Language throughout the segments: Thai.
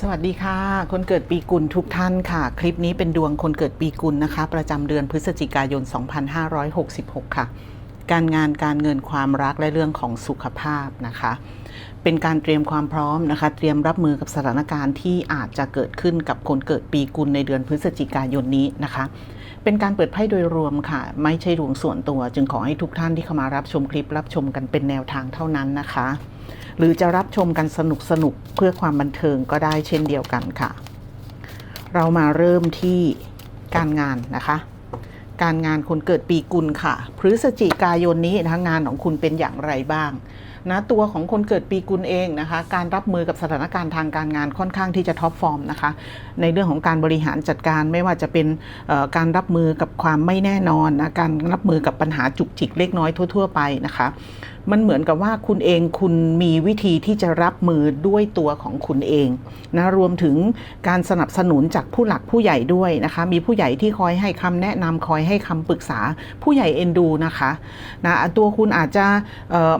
สวัสดีค่ะ คนเกิดปีกุลทุกท่านค่ะ คลิปนี้เป็นดวงคนเกิดปีกุลนะคะ ประจำเดือนพฤศจิกายน 2566 ค่ะ การงานการเงินความรักและเรื่องของสุขภาพนะคะ เป็นการเตรียมความพร้อมนะคะ เตรียมรับมือกับสถานการณ์ที่อาจจะเกิดขึ้นกับคนเกิดปีกุลในเดือนพฤศจิกายนนี้นะคะ เป็นการเปิดไพ่โดยรวมค่ะ ไม่ใช่ดวงส่วนตัว จึงขอให้ทุกท่านที่เข้ามารับชมคลิปรับชมกันเป็นแนวทางเท่านั้นนะคะ หรือจะรับชมกันสนุกสนุกๆเพื่อความบันเทิงก็ได้เช่นเดียวกันค่ะ เรามาเริ่มที่การงานนะคะ การงานคนเกิดปีกุลค่ะ พฤศจิกายนนี้นะคะงานของคุณเป็นอย่างไรบ้าง นะตัวของคนเกิดปีกุลเองนะคะ การรับมือกับสถานการณ์ทางการงานค่อนข้างที่จะท็อปฟอร์มนะคะ ในเรื่องของการบริหารจัดการไม่ว่าจะเป็นการรับมือกับความไม่แน่นอนนะการรับมือกับปัญหาจุกจิกเล็กน้อยทั่ว ๆ ไปนะคะ มันเหมือนกับว่าคุณเองคุณมีวิธีที่จะรับมือด้วยตัวของคุณเองนะรวมถึงการสนับสนุนจากผู้หลักผู้ใหญ่ด้วยนะคะ มีผู้ใหญ่ที่คอยให้คำแนะนำคอยให้คำปรึกษาผู้ใหญ่เอ็นดูนะคะนะตัวคุณอาจจะ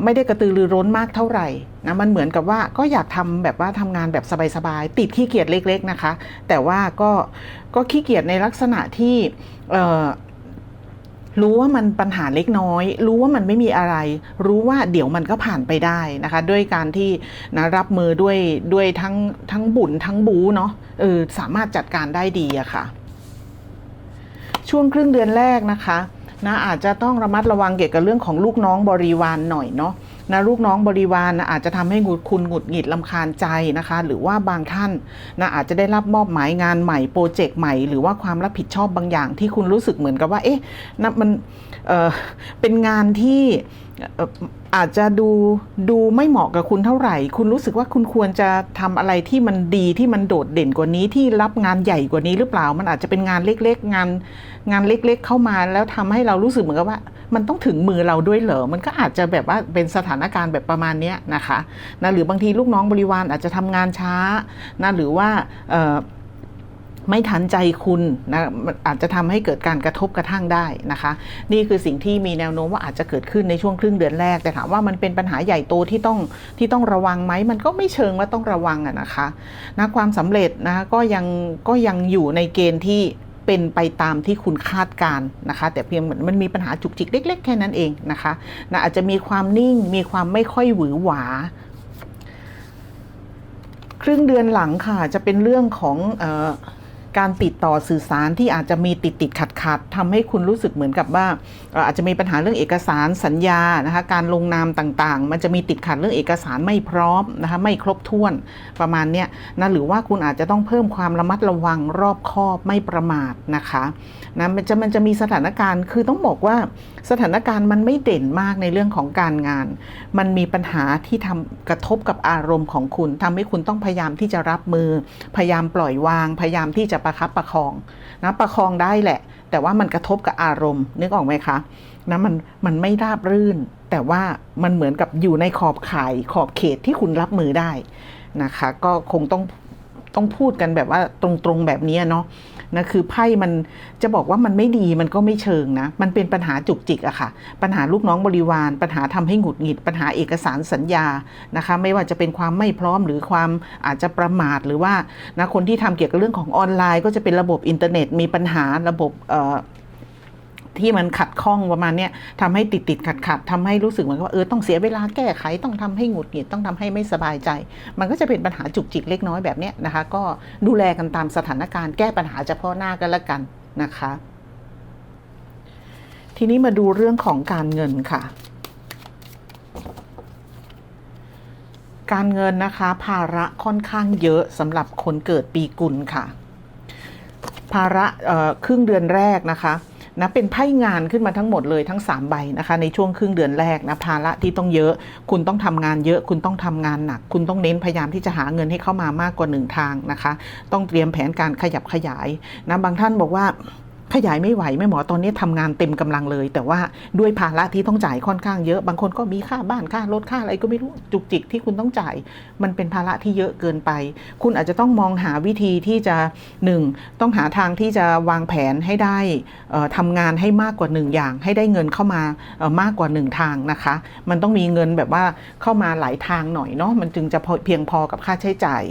ไม่ได้กระตือรือร้นมากเท่าไหร่นะมันเหมือนกับว่าก็อยากทำแบบว่าทำงานแบบสบายๆติดขี้เกียจเล็ก ๆนะคะ แต่ว่าก็ก็ขี้เกียจในลักษณะที่ รู้ว่ามันปัญหาเล็กน้อย รู้ว่ามันไม่มีอะไร รู้ว่าเดี๋ยวมันก็ผ่านไปได้นะคะ ด้วยการที่นะรับมือด้วยด้วยทั้งทั้งบุญทั้งบูเนาะเออสามารถจัดการได้ดีอะค่ะ ช่วงครึ่งเดือนแรกนะคะ นะอาจจะต้องระมัดระวังเกี่ยวกับเรื่องของลูกน้องบริวารหน่อยเนาะนะลูกน้องบริวารนะอาจจะทำให้คุณหงุดหงิดลำคาญใจนะคะ หรือว่าบางท่านนะอาจจะได้รับมอบหมายงานใหม่โปรเจกต์ใหม่ หรือว่าความรับผิดชอบบางอย่างที่คุณรู้สึกเหมือนกับว่า เอ๊ะนะมันเออเป็นงานที่ อาจจะดูดูไม่เหมาะกับคุณเท่าไหร่ คุณรู้สึกว่าคุณควรจะทำอะไรที่มันดีที่มันโดดเด่นกว่านี้ที่รับงานใหญ่กว่านี้หรือเปล่า มันอาจจะเป็นงานเล็กๆ งานงานเล็กๆ เข้ามาแล้วทำให้เรารู้สึกเหมือนกับว่า มันต้องถึงมือเราด้วยเหรอมันก็อาจจะแบบว่าเป็นสถานการณ์แบบประมาณนี้นะคะนะหรือบางทีลูกน้องบริวารอาจจะทำงานช้านะหรือว่า ไม่ทันใจคุณนะอาจจะทำให้เกิดการกระทบกระทั่งได้นะคะ นี่คือสิ่งที่มีแนวโน้มว่าอาจจะเกิดขึ้นในช่วงครึ่งเดือนแรก แต่ถามว่ามันเป็นปัญหาใหญ่โตที่ต้องที่ต้องระวังไหมมันก็ไม่เชิงว่าต้องระวังอะนะคะนะความสำเร็จนะก็ยังก็ยังอยู่ในเกณฑ์ที่เป็นไปตามที่คุณคาดการณ์นะคะ แต่เพียงเหมือนมันมีปัญหาจุกจิกเล็ก ๆ แค่นั้นเองนะคะนะอาจจะมีความนิ่งมีความไม่ค่อยหวือหวาครึ่งเดือนหลังค่ะจะเป็นเรื่องของอ การติดต่อสื่อสารที่อาจจะมีติดติดขัดขัดทำให้คุณรู้สึกเหมือนกับว่าอาจจะมีปัญหาเรื่องเอกสารสัญญานะคะการลงนามต่างๆ มันจะมีติดขัดเรื่องเอกสารไม่พร้อมนะคะไม่ครบถ้วนประมาณเนี้ยนะหรือว่าคุณอาจจะต้องเพิ่มความระมัดระวังรอบคอบไม่ประมาทนะคะนะมันจะมันจะมีสถานการณ์คือต้องบอกว่าสถานการณ์มันไม่เด่นมากในเรื่องของการงาน มันมีปัญหาที่ทำกระทบกับอารมณ์ของคุณทำให้คุณต้องพยายามที่จะรับมือ พยายามปล่อยวาง พยายามที่จะประคับประคองนะประคองได้แหละ แต่ว่ามันกระทบกับอารมณ์นึกออกไหมคะนะมันมันไม่ราบรื่น แต่ว่ามันเหมือนกับอยู่ในขอบข่ายขอบเขตที่คุณรับมือได้นะคะ ก็คงต้องต้องพูดกันแบบว่าตรงๆแบบนี้เนาะ นะคือไพ่มันจะบอกว่ามันไม่ดีมันก็ไม่เชิงนะ มันเป็นปัญหาจุกจิกอะค่ะ ปัญหาลูกน้องบริวาร ปัญหาทำให้หงุดหงิด ปัญหาเอกสารสัญญานะคะ ไม่ว่าจะเป็นความไม่พร้อมหรือความอาจจะประมาทหรือว่านะคนที่ทำเกี่ยวกับเรื่องของออนไลน์ ก็จะเป็นระบบอินเทอร์เน็ตมีปัญหาระบบ ที่มันขัดข้องประมาณเนี้ยทำให้ติดติดขัดขัดทำให้รู้สึกเหมือนว่าเออต้องเสียเวลาแก้ไขต้องทำให้หงุดหงิดต้องทำให้ไม่สบายใจ มันก็จะเป็นปัญหาจุกจิกเล็กน้อยแบบเนี้ยนะคะ ก็ดูแลกันตามสถานการณ์แก้ปัญหาเฉพาะหน้ากันละกันนะคะ ทีนี้มาดูเรื่องของการเงินค่ะการเงินนะคะ ภาระค่อนข้างเยอะสำหรับคนเกิดปีกุลค่ะ ภาระเอ่อครึ่งเดือนแรกนะคะ นะเป็นไพ่งานขึ้นมาทั้งหมดเลยทั้ง 3 ใบนะคะในช่วงครึ่งเดือนแรกนะภาระที่ต้องเยอะ คุณต้องทำงานเยอะ คุณต้องทำงานหนัก คุณต้องเน้นพยายามที่จะหาเงินให้เข้ามามากกว่าหนึ่งทางนะคะ ต้องเตรียมแผนการขยับขยายนะบางท่านบอกว่า ขยายไม่ไหวแม่หมอตอนนี้ทำงานเต็มกำลังเลย แต่ว่าด้วยภาระที่ต้องจ่ายค่อนข้างเยอะ บางคนก็มีค่าบ้านค่ารถค่าอะไรก็ไม่รู้จุกจิกที่คุณต้องจ่าย มันเป็นภาระที่เยอะเกินไป คุณอาจจะต้องมองหาวิธีที่จะหนึ่งต้องหาทางที่จะวางแผนให้ได้เอ่อทำงานให้มากกว่าหนึ่งอย่าง ให้ได้เงินเข้ามามากกว่าหนึ่งทางนะคะ มันต้องมีเงินแบบว่าเข้ามาหลายทางหน่อยเนาะมันจึงจะเพียงพอกับค่าใช้จ่าย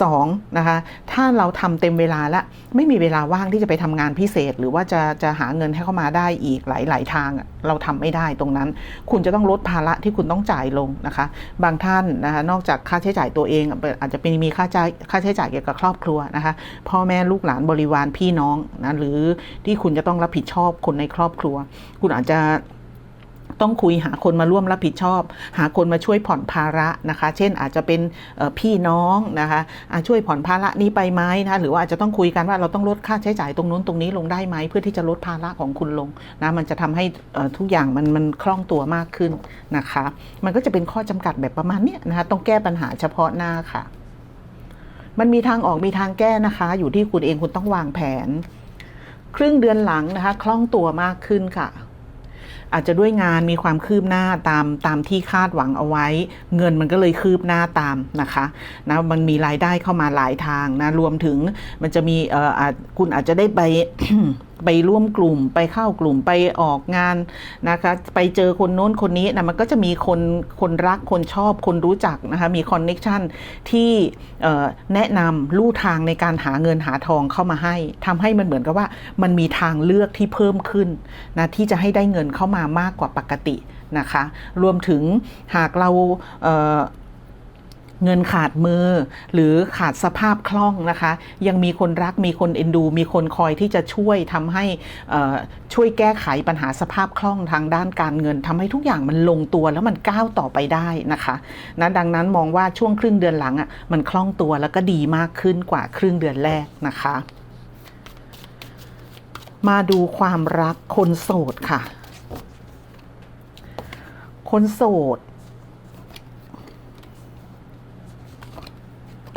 สองนะคะถ้าเราทำเต็มเวลาละไม่มีเวลาว่างที่จะไปทำงานพิเศษหรือว่าจะจะหาเงินให้เข้ามาได้อีกหลายหลายทางเราทำไม่ได้ตรงนั้น คุณจะต้องลดภาระที่คุณต้องจ่ายลงนะคะ บางท่านนะคะนอกจากค่าใช้จ่ายตัวเองอะอาจจะเป็นมีค่าใช้ค่าใช้จ่ายเกี่ยวกับครอบครัวนะคะพ่อแม่ลูกหลานบริวารพี่น้องนะหรือที่คุณจะต้องรับผิดชอบคนในครอบครัว คุณอาจจะ ต้องคุยหาคนมาร่วมรับผิดชอบ หาคนมาช่วยผ่อนภาระนะคะ เช่นอาจจะเป็นพี่น้องนะคะะช่วยผ่อนภาระนี้ไปไหมนะหรือว่าอาจจะต้องคุยกันว่าเราต้องลดค่าใช้จ่ายตรงนู้นตรงนี้ลงได้ไหมเพื่อที่จะลดภาระของคุณลงนะมันจะทำให้ทุกอย่างมันมันคล่องตัวมากขึ้นนะคะ มันก็จะเป็นข้อจำกัดแบบประมาณนี้นะคะต้องแก้ปัญหาเฉพาะหน้าค่ะ มันมีทางออกมีทางแก้นะคะ อยู่ที่คุณเองคุณต้องวางแผน ครึ่งเดือนหลังนะคะ คล่องตัวมากขึ้นค่ะ อาจจะด้วยงานมีความคืบหน้าตามตามที่คาดหวังเอาไว้ เงินมันก็เลยคืบหน้าตามนะคะนะมันมีรายได้เข้ามาหลายทางนะรวมถึงมันจะมีเอ่อคุณอาจจะได้ไป ไปร่วมกลุ่ม ไปเข้ากลุ่มไปออกงานนะคะไปเจอคนโน้นคนนี้นะมันก็จะมีคนคนรักคนชอบคนรู้จักนะคะมีคอนเน็ชันที่แนะนำลู่ทางในการหาเงินหาทองเข้ามาให้ทำให้มันเหมือนกับว่ามันมีทางเลือกที่เพิ่มขึ้นนะที่จะให้ได้เงินเข้ามามากกว่าปกตินะคะ รวมถึงหากเราเเงินขาดมือ หรือขาดสภาพคล่องนะคะ ยังมีคนรักมีคนเอ็นดู มีคนคอยที่จะช่วยทำให้ช่วยแก้ไขปัญหาสภาพคล่องทางด้านการเงินทำให้ทุกอย่างมันลงตัวแล้วมันก้าวต่อไปได้นะคะนะดังนั้นมองว่าช่วงครึ่งเดือนหลังอะ่ะมันคล่องตัวแล้วก็ดีมากขึ้นกว่าครึ่งเดือนแรกนะคะ มาดูความรักคนโสดค่ะ คนโสด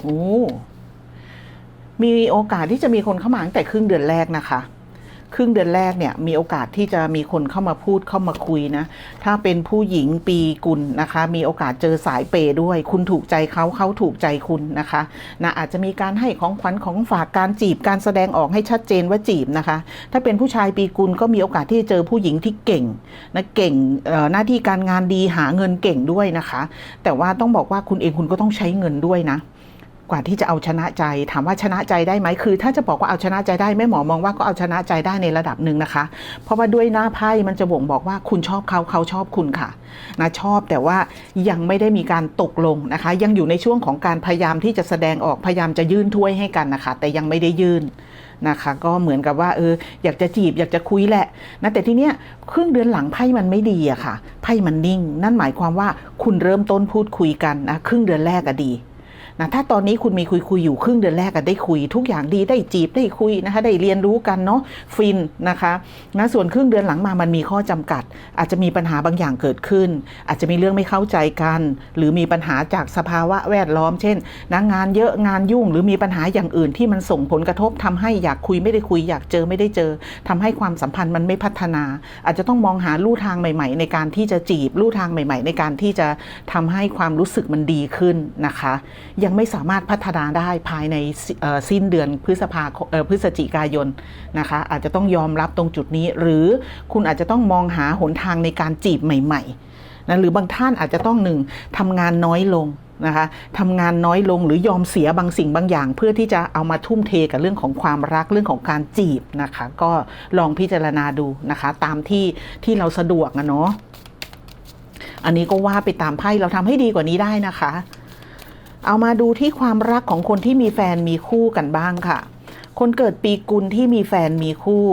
โอ้มีโอกาสที่จะมีคนเข้ามาตั้งแต่ครึ่งเดือนแรกนะคะ ครึ่งเดือนแรกเนี่ย มีโอกาสที่จะมีคนเข้ามาพูดเข้ามาคุยนะ ถ้าเป็นผู้หญิงปีกุลนะคะ มีโอกาสเจอสายเปย์ด้วย คุณถูกใจเขาเขาถูกใจคุณนะคะนะอาจจะมีการให้ของขวัญของฝากการจีบการแสดงออกให้ชัดเจนว่าจีบนะคะ ถ้าเป็นผู้ชายปีกุลก็มีโอกาสที่จะเจอผู้หญิงที่เก่งนะเก่งหน้าที่การงานดีหาเงินเก่งด้วยนะคะ แต่ว่าต้องบอกว่าคุณเองคุณก็ต้องใช้เงินด้วยนะ กว่าที่จะเอาชนะใจ ถามว่าชนะใจได้ไหมคือ ถ้าจะบอกว่าเอาชนะใจได้แม่หมอมองว่าก็เอาชนะใจได้ในระดับหนึ่งนะคะ เพราะว่าด้วยหน้าไพ่มันจะบ่งบอกว่าคุณชอบเขาเขาชอบคุณค่ะนะชอบแต่ว่ายังไม่ได้มีการตกลงนะคะ ยังอยู่ในช่วงของการพยายามที่จะแสดงออกพยายามจะยื่นถ้วยให้กันนะคะ แต่ยังไม่ได้ยื่นนะคะก็เหมือนกับว่าเอออยากจะจีบอยากจะคุยแหละนะแต่ทีเนี้ยครึ่งเดือนหลังไพ่มันไม่ดีอะค่ะไพ่มันนิ่ง นั่นหมายความว่าคุณเริ่มต้นพูดคุยกันนะครึ่งเดือนแรกอะดี นะถ้าตอนนี้คุณมีคุยคุยอยู่ครึ่งเดือนแรกอะได้คุย ทุกอย่างดีได้จีบได้คุยนะคะได้เรียนรู้กันเนาะฟินนะคะนะส่วนครึ่งเดือนหลังมามันมีข้อจำกัด อาจจะมีปัญหาบางอย่างเกิดขึ้น อาจจะมีเรื่องไม่เข้าใจกัน หรือมีปัญหาจากสภาวะแวดล้อม เช่นนะงานเยอะงานยุ่ง หรือมีปัญหาอย่างอื่นที่มันส่งผลกระทบทำให้อยากคุยไม่ได้คุย อยากเจอไม่ได้เจอทำให้ความสัมพันธ์มันไม่พัฒนา อาจจะต้องมองหาลู่ทางใหม่ ๆ ในการที่จะจีบลู่ทางใหม่ ๆ ในการที่จะทำให้ความรู้สึกมันดีขึ้นนะคะยังไม่สามารถพัฒนาได้ภายในสิ้นเดือนพฤษภาพฤศจิกายนนะคะอาจจะต้องยอมรับตรงจุดนี้ หรือคุณอาจจะต้องมองหาหนทางในการจีบใหม่ๆนะหรือบางท่านอาจจะต้องหนึ่งทำงานน้อยลงนะคะทำงานน้อยลงหรือยอมเสียบางสิ่งบางอย่าง เพื่อที่จะเอามาทุ่มเทกับเรื่องของความรักเรื่องของการจีบนะคะ ก็ลองพิจารณาดูนะคะ ตามที่ที่เราสะดวกนะเนาะอันนี้ก็ว่าไปตามไพ่เราทำให้ดีกว่านี้ได้นะคะ เอามาดูที่ความรักของคนที่มีแฟนมีคู่กันบ้างค่ะ คนเกิดปีกุลที่มีแฟนมีคู่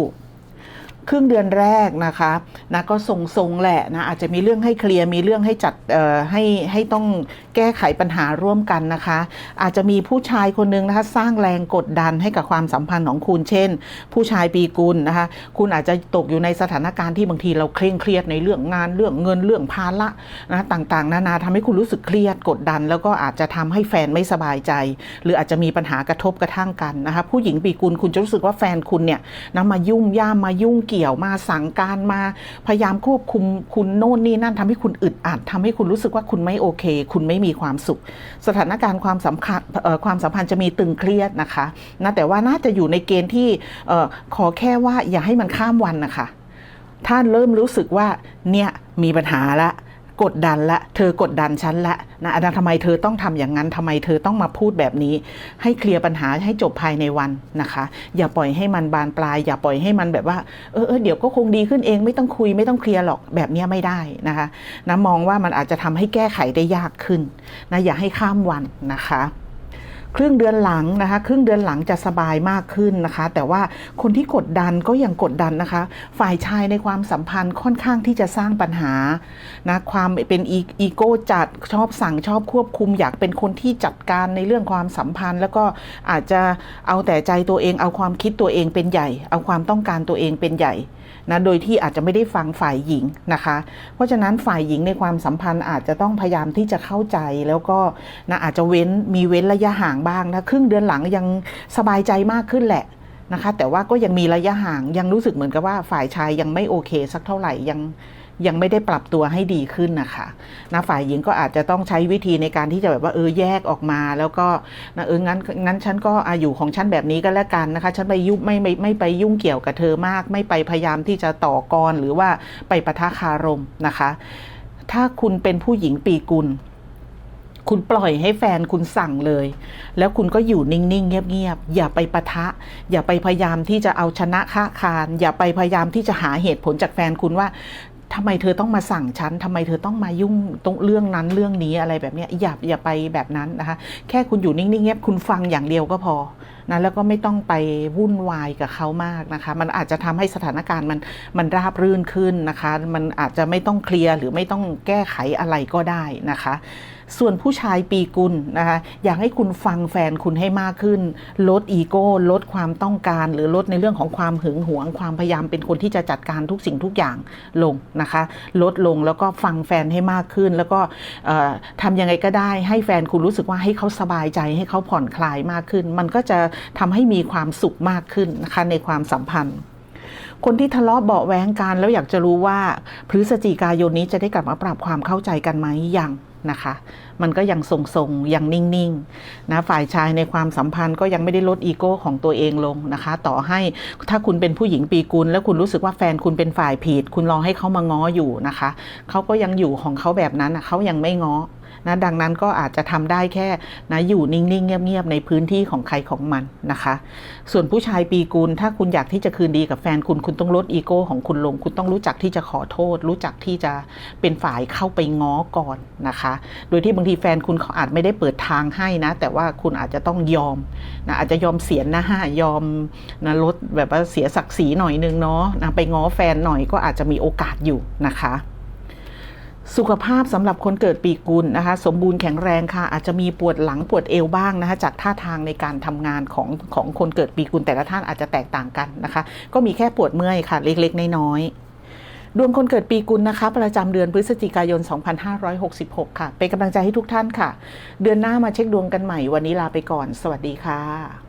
ครึ่งเดือนแรกนะคะนะก็ทรงๆแหละนะอาจจะมีเรื่องให้เคลียร์มีเรื่องให้จัดเอ่อให้ให้ต้องแก้ไขปัญหาร่วมกันนะคะ อาจจะมีผู้ชายคนหนึงนะคะสร้างแรงกดดันให้กับความสัมพันธ์ของคุณเช่น ผู้ชายปีกุลนะคะคุณอาจจะตกอยู่ในสถานการณ์ที่บางทีเราเคร่งเครียดในเรื่องงานเรื่องเงินเรื่องภาระนะต่างๆ นานาทำให้คุณรู้สึกเครียดกดดัน แล้วก็อาจจะทำให้แฟนไม่สบายใจ หรืออาจจะมีปัญหากระทบกระทั่งกันนะคะผู้หญิงปีกุลคุณจะรู้สึกว่าแฟนคุณเนี่ยนะมายุ่งย่ามมายุ่งเเกี่ยวมาสั่งการมาพยายามควบคุมคุณโน่นนี่นั่นทำให้คุณอึดอัดทำให้คุณรู้สึกว่าคุณไม่โอเค คุณไม่มีความสุข สถานการณ์ความสำคัญความสัมพันธ์จะมีตึงเครียดนะคะนะแต่ว่าน่าจะอยู่ในเกณฑ์ที่ขอแค่ว่าอย่าให้มันข้ามวันนะคะ ถ้าเริ่มรู้สึกว่าเนี่ยมีปัญหาละ กดดันละ เธอกดดันฉันละนะอันนั้นทำไมเธอต้องทำอย่างนั้นทำไมเธอต้องมาพูดแบบนี้ ให้เคลียร์ปัญหาให้จบภายในวันนะคะ อย่าปล่อยให้มันบานปลาย อย่าปล่อยให้มันแบบว่าเออเออเดี๋ยวก็คงดีขึ้นเองไม่ต้องคุยไม่ต้องเคลียร์หรอกแบบนี้ไม่ได้นะคะนะมองว่ามันอาจจะทำให้แก้ไขได้ยากขึ้นนะอย่าให้ข้ามวันนะคะ ครึ่งเดือนหลังนะคะ ครึ่งเดือนหลังจะสบายมากขึ้นนะคะ แต่ว่าคนที่กดดันก็ยังกดดันนะคะ ฝ่ายชายในความสัมพันธ์ค่อนข้างที่จะสร้างปัญหานะความเป็นอีโก้จัดชอบสั่งชอบควบคุม อยากเป็นคนที่จัดการในเรื่องความสัมพันธ์ แล้วก็อาจจะเอาแต่ใจตัวเองเอาความคิดตัวเองเป็นใหญ่ เอาความต้องการตัวเองเป็นใหญ่ นะโดยที่อาจจะไม่ได้ฟังฝ่ายหญิงนะคะ เพราะฉะนั้นฝ่ายหญิงในความสัมพันธ์อาจจะต้องพยายามที่จะเข้าใจแล้วก็นะอาจจะเว้นมีเว้นระยะห่างบ้างนะครึ่งเดือนหลังยังสบายใจมากขึ้นแหละนะคะ แต่ว่าก็ยังมีระยะห่างยังรู้สึกเหมือนกับว่าฝ่ายชายยังไม่โอเคสักเท่าไหร่ยัง ยังไม่ได้ปรับตัวให้ดีขึ้นนะคะนะฝ่ายหญิงก็อาจจะต้องใช้วิธีในการที่จะแบบว่าเออแยกออกมา แล้วก็นะเอองั้นงั้นฉันก็อาอยู่ของฉันแบบนี้ก็แล้วกันนะคะ ฉันไปยุ่งไม่ไม่ไม่ไปยุ่งเกี่ยวกับเธอมาก ไม่ไปพยายามที่จะต่อกรหรือว่าไปปะทะคารมนะคะ ถ้าคุณเป็นผู้หญิงปีกุลคุณปล่อยให้แฟนคุณสั่งเลย แล้วคุณก็อยู่นิ่ง ๆ เงียบ ๆ อย่าไปปะทะ อย่าไปพยายามที่จะเอาชนะค้าคารอย่าไปพยายามที่จะหาเหตุผลจากแฟนคุณว่า ทำไมเธอต้องมาสั่งฉันทำไมเธอต้องมายุ่งตรงเรื่องนั้นเรื่องนี้อะไรแบบนี้อย่าอย่าไปแบบนั้นนะคะ แค่คุณอยู่นิ่งๆเงียบคุณฟังอย่างเดียวก็พอนะแล้วก็ไม่ต้องไปวุ่นวายกับเขามากนะคะ มันอาจจะทำให้สถานการณ์มันมันราบรื่นขึ้นนะคะ มันอาจจะไม่ต้องเคลียร์หรือไม่ต้องแก้ไขอะไรก็ได้นะคะ ส่วนผู้ชายปีกุลนะคะอยากให้คุณฟังแฟนคุณให้มากขึ้น ลดอีโก้ ลดความต้องการ หรือลดในเรื่องของความหึงหวง ความพยายามเป็นคนที่จะจัดการทุกสิ่งทุกอย่างลงนะคะ ลดลงแล้วก็ฟังแฟนให้มากขึ้น แล้วก็ทำยังไงก็ได้ให้แฟนคุณรู้สึกว่าให้เขาสบายใจให้เขาผ่อนคลายมากขึ้น มันก็จะทำให้มีความสุขมากขึ้นนะคะในความสัมพันธ์คนที่ทะเลาะเบาะแว้งกันแล้วอยากจะรู้ว่าพฤศจิกายนนี้จะได้กลับมาปรับความเข้าใจกันไหมยัง นะคะ มันก็ยังทรงๆ ยังนิ่งๆนะฝ่ายชายในความสัมพันธ์ก็ยังไม่ได้ลดอีโก้ของตัวเองลงนะคะ ต่อให้ถ้าคุณเป็นผู้หญิงปีกุลแล้วคุณรู้สึกว่าแฟนคุณเป็นฝ่ายผิด คุณรอให้เขามาง้ออยู่นะคะเขาก็ยังอยู่ของเขาแบบนั้นนะเขายังไม่ง้อ นะดังนั้นก็อาจจะทำได้แค่นะอยู่นิ่งๆ เงียบๆ ในพื้นที่ของใครของมันนะคะ ส่วนผู้ชายปีกุลถ้าคุณอยากที่จะคืนดีกับแฟนคุณคุณต้องลดอีโก้ของคุณลง คุณต้องรู้จักที่จะขอโทษ รู้จักที่จะเป็นฝ่ายเข้าไปง้อก่อนนะคะ โดยที่บางทีแฟนคุณเขาอาจไม่ได้เปิดทางให้นะ แต่ว่าคุณอาจจะต้องยอมนะอาจจะยอมเสียหนะฮะยอมนะลดแบบว่าเสียศักดิ์ศรีหน่อยนึงเนาะนะไปง้อแฟนหน่อยก็อาจจะมีโอกาสอยู่นะคะ สุขภาพสำหรับคนเกิดปีกุลนะคะ สมบูรณ์แข็งแรงค่ะ อาจจะมีปวดหลังปวดเอวบ้างนะคะ จากท่าทางในการทำงานของของคนเกิดปีกุลแต่ละท่านอาจจะแตกต่างกันนะคะ ก็มีแค่ปวดเมื่อยค่ะ เล็กๆ น้อยๆดวงคนเกิดปีกุลนะคะ ประจำเดือนพฤศจิกายน 2566 ค่ะ เป็นกำลังใจให้ทุกท่านค่ะ เดือนหน้ามาเช็คดวงกันใหม่วันนี้ลาไปก่อน สวัสดีค่ะ